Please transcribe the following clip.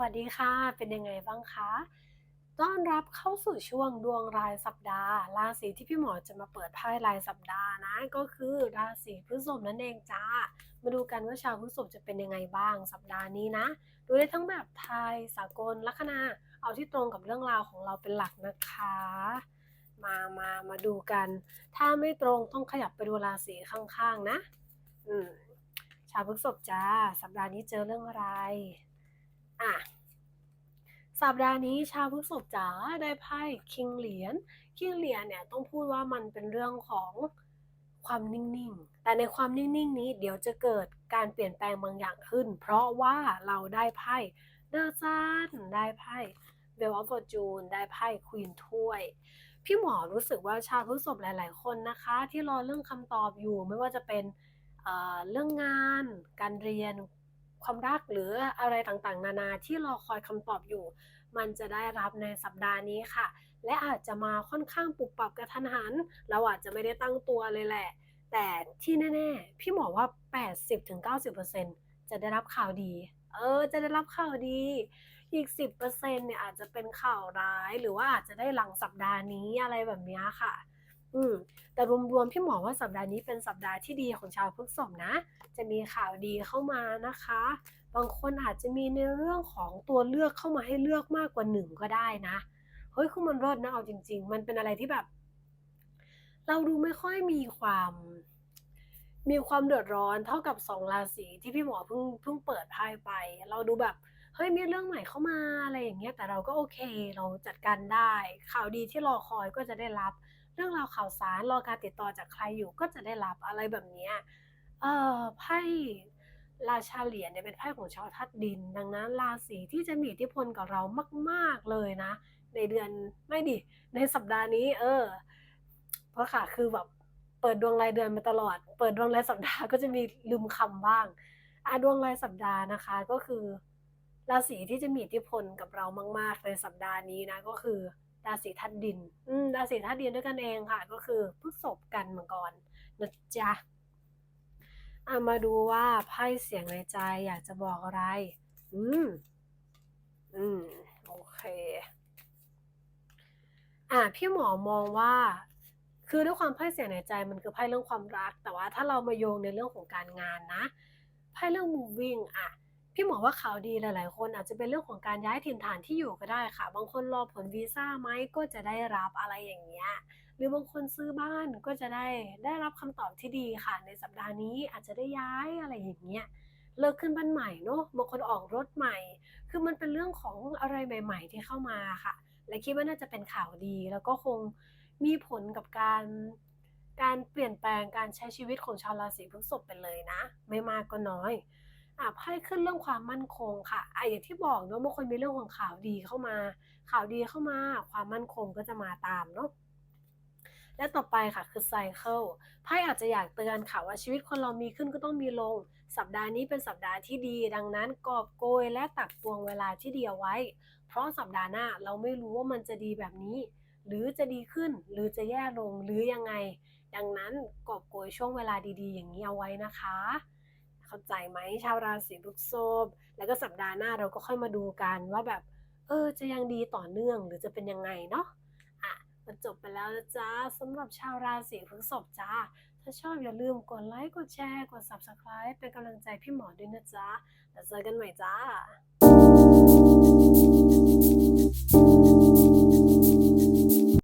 วัสดีค่ะ เป็นยังไงบ้างคะ ต้อนรับเข้าสู่ช่วงดวงรายสัปดาห์ ราศีที่พี่หมอจะมาเปิดไพ่รายสัปดาห์นะ ก็คือราศีพฤษภนั่นเองจ้า มาดูกันว่าชาวพฤษภจะเป็นยังไงบ้างสัปดาห์นี้นะ ดูได้ทั้งแบบไทยสากลลัคนา เอาที่ตรงกับเรื่องราวของเราเป็นหลักนะคะ มา มา มาดูกัน ถ้าไม่ตรงต้องขยับไปดูราศีข้างๆนะ อืมชาวพฤษภจ้า สัปดาห์นี้เจอเรื่องอะไร อะสัปดาห์นี้ชาวพฤษภจ๋าได้ไพ่คิงเหรียญคิงเหรียญเนี่ยต้องพูดว่ามันเป็นเรื่องของความนิ่งๆ แต่ในความนิ่งๆ นี้เดี๋ยวจะเกิดการเปลี่ยนแปลงบางอย่างขึ้น เพราะว่าเราได้ไพ่เดอะซันได้ไพ่เวลออฟฟอร์จูนได้ไพ่ควีนถ้วย พี่หมอรู้สึกว่าชาวพฤษภหลาย ๆ คนนะคะ ที่รอเรื่องคำตอบอยู่ไม่ว่าจะเป็นเเรื่องงาน การเรียน ความรักหรืออะไรต่างๆ นานาที่รอคอยคำตอบอยู่ มันจะได้รับในสัปดาห์นี้ค่ะ และอาจจะมาค่อนข้างปรับปรับกระทันหัน เราอาจจะไม่ได้ตั้งตัวเลยแหละ แต่ที่แน่ๆ พี่หมอว่า 80-90%จะได้รับข่าวดี เออ จะได้รับข่าวดี อีก 10%เนี่ยอาจจะเป็นข่าวร้าย หรือว่าอาจจะได้หลังสัปดาห์นี้อะไรแบบนี้ค่ะ อืมแต่รวมๆพี่หมอว่าสัปดาห์นี้เป็นสัปดาห์ที่ดีของชาวพฤษภนะ จะมีข่าวดีเข้ามานะคะ บางคนอาจจะมีในเรื่องของตัวเลือกเข้ามาให้เลือกมากกว่าหนึ่งก็ได้นะเฮ้ยคือมันเลิศนะเอาจริง ๆ มันเป็นอะไรที่แบบ เราดูไม่ค่อยมีความ มีความเดือดร้อนเท่ากับ2ราศีที่พี่หมอเพิ่งเพิ่งเปิดไพ่ไป เราดูแบบเฮ้ยมีเรื่องใหม่เข้ามาอะไรอย่างเงี้ยแต่เราก็โอเค เราจัดการได้ ข่าวดีที่รอคอยก็จะได้รับ เรื่องราวข่าวสารรอการติดต่อจากใครอยู่ก็จะได้รับอะไรแบบนี้เอ่อไพ่ราชาเหรียญเนี่ยเป็นไพ่ของชาวธาตุดิน ดังนั้นราศีที่จะมีอิทธิพลกับเรามาก ๆเลยนะ ในเดือนไม่ดิในสัปดาห์นี้ เออ เพราะค่ะคือแบบเปิดดวงรายเดือนมาตลอด เปิดดวงรายสัปดาห์ก็จะมีลืมคำบ้างอาดวงรายสัปดาห์นะคะ ก็คือราศีที่จะมีอิทธิพลกับเรามาก ๆ ในสัปดาห์นี้นะก็คือ ราศีธาตุดิน อืมราศีธาตุดินด้วยกันเองค่ะ ก็คือพฤษภกันมังกรนะจ๊ะอะมาดูว่าไพ่เสียงในใจอยากจะบอกอะไร อืม อืม โอเค อะพี่หมอมองว่า คือด้วยความไพ่เสียงในใจมันคือไพ่เรื่องความรัก แต่ว่าถ้าเรามาโยงในเรื่องของการงานนะ ไพ่เรื่อง moving อะ พี่หมอว่าข่าวดีหลาย ๆ คนอาจจะเป็นเรื่องของการย้ายถิ่นฐานที่อยู่ก็ได้ค่ะ บางคนรอผลวีซ่าไหมก็จะได้รับอะไรอย่างเงี้ย หรือบางคนซื้อบ้านก็จะได้ได้รับคำตอบที่ดีค่ะ ในสัปดาห์นี้อาจจะได้ย้ายอะไรอย่างเงี้ย เลิกขึ้นบ้านใหม่เนาะ บางคนออกรถใหม่ คือมันเป็นเรื่องของอะไรใหม่ ๆ ที่เข้ามาค่ะ และคิดว่าน่าจะเป็นข่าวดี แล้วก็คงมีผลกับการการเปลี่ยนแปลงการใช้ชีวิตของชาวราศีพฤษภไปเลยนะ ไม่มากก็น้อย อะไพ่ขึ้นเรื่องความมั่นคงค่ะอะอย่างที่บอกเนาะบางคนมีเรื่องของข่าวดีเข้ามา ข่าวดีเข้ามา ความมั่นคงก็จะมาตามเนาะและต่อไปค่ะคือไซเคิลไพ่อาจจะอยากเตือนค่ะว่าชีวิตคนเรามีขึ้นก็ต้องมีลง สัปดาห์นี้เป็นสัปดาห์ที่ดี ดังนั้นกอบโกยและตักตวงเวลาที่ดีเอาไว้ เพราะสัปดาห์หน้าเราไม่รู้ว่ามันจะดีแบบนี้ หรือจะดีขึ้นหรือจะแย่ลงหรือยังไง ดังนั้นกอบโกยช่วงเวลาดีๆ อย่างนี้เอาไว้นะคะ เข้าใจไหมชาวราศีพฤษภแล้วก็สัปดาห์หน้าเราก็ค่อยมาดูกันว่าแบบ เออจะยังดีต่อเนื่องหรือจะเป็นยังไงเนาะอะมันจบไปแล้วนะจ๊ะสำหรับชาวราศีพฤษภจ้าถ้าชอบอย่าลืมกดไลค์กดแชร์กด Subscribe เป็นกำลังใจพี่หมอด้วยนะจ๊ะแล้วเจอกันใหม่จ้า